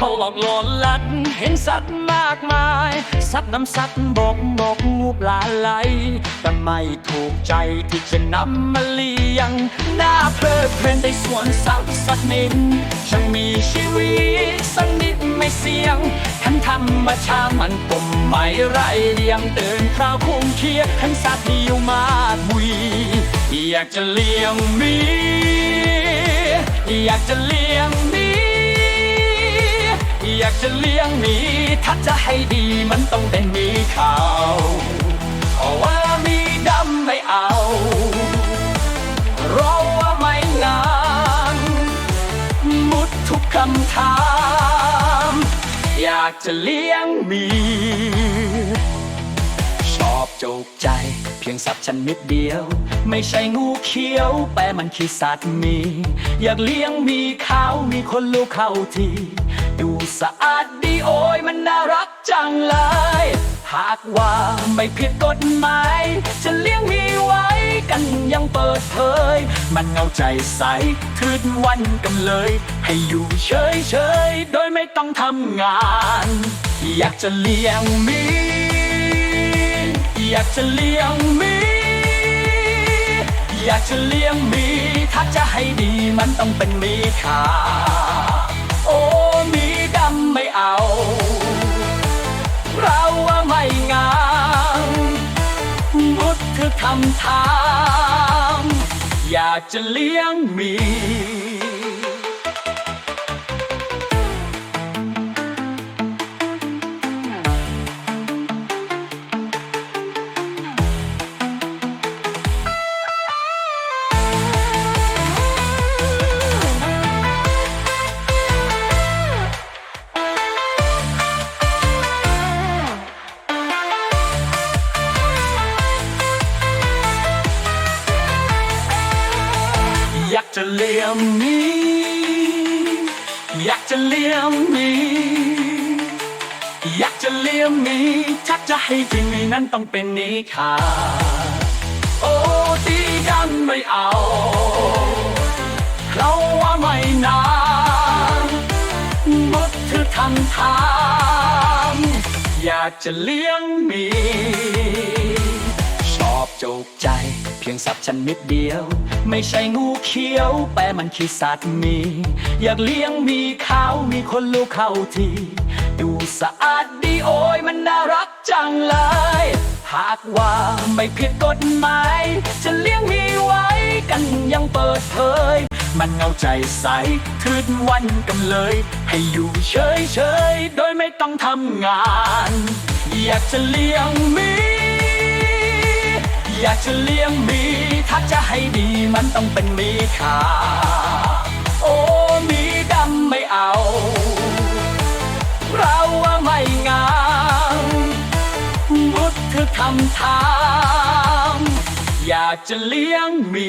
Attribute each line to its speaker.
Speaker 1: เขาหลอกหลอนลัด เห็นสัตว์มากมาย สัตว์น้ำสัตว์บกบกงูปลาไหล แต่ไม่ถูกใจที่จะนำมาเลี้ยงหน่าเพลิดเพลินในสวนสัตว์สัตว์นินช่างมีชีวิตสักนิดไม่เสี่ยงทั้งธรรมชาติมันกลมไม่ไรเรียงเตือนคราวคุ้มเคียทั้งสัตว์ที่อยู่มากมุยอยากจะเลี้ยงมี อยากจะเลี้ยงมีากจะเลี้ยงหมีถ้าจะให้ดีมันต้องเป็นหมีขาวเพราะว่ามีดำไม่เอาเพราะว่าไม่งามมุดทุกคำถาม อยากจะเลี้ยงหมีชอบโจกใจ เพียงสับฉันนิดเดียว ไม่ใช่งูเขียวแปลมันคือสัตว์มี อยากเลี้ยงมีขาวมีคนลูกเข้าที ดูสะอาดดีโอ้ยมันน่ารักจังเลย หากว่าไม่ผิดกฎหมาย จะเลี้ยงมีไว้กันยังเปิดเผย มันเอาใจใส่คืนวันกันเลย ให้อยู่เฉยเฉยโดยไม่ต้องทำงาน อยากจะเลี้ยงมี อยากจะเลี้ยงมีอยากจะเลี้ยงมี ถ้าจะให้ดีมันต้องเป็นมีขา คือคำถาม อยากจะเลี้ยงมี จะเลี้ยงหมีอยากจะเลี้ยงหมีอยากจะเลี้ยงหมีถ้าจะให้จริงมีนั้นต้องเป็นนี้ค่ะ โอ้ดีกันไม่เอาเราว่าไม่นานมดคือคำถามอยากจะเลี้ยงมี ชอบจกใจ พียงสับฉันนิดเดียว ไม่ใช่งูเขียวแปลมันคือสัตว์มี อยากเลี้ยงมีเขามีคนลูกเข้าทีดูสะอาดดีโอ้ยมันน่ารักจังเลย หากว่าไม่ผิดกฎหมายจะเลี้ยงมีไว้กันยังเปิดเผย มันเอาใจใส่คืนวันกันเลย ให้อยู่เฉยเฉยโดยไม่ต้องทำงาน อยากจะเลี้ยงมี อยากจะเลี้ยงมี ถ้าจะให้ดีมันต้องเป็นมีขาวโอ้มีดำไม่เอา เราว่าไม่งามมุดคือคำถาม อยากจะเลี้ยงมี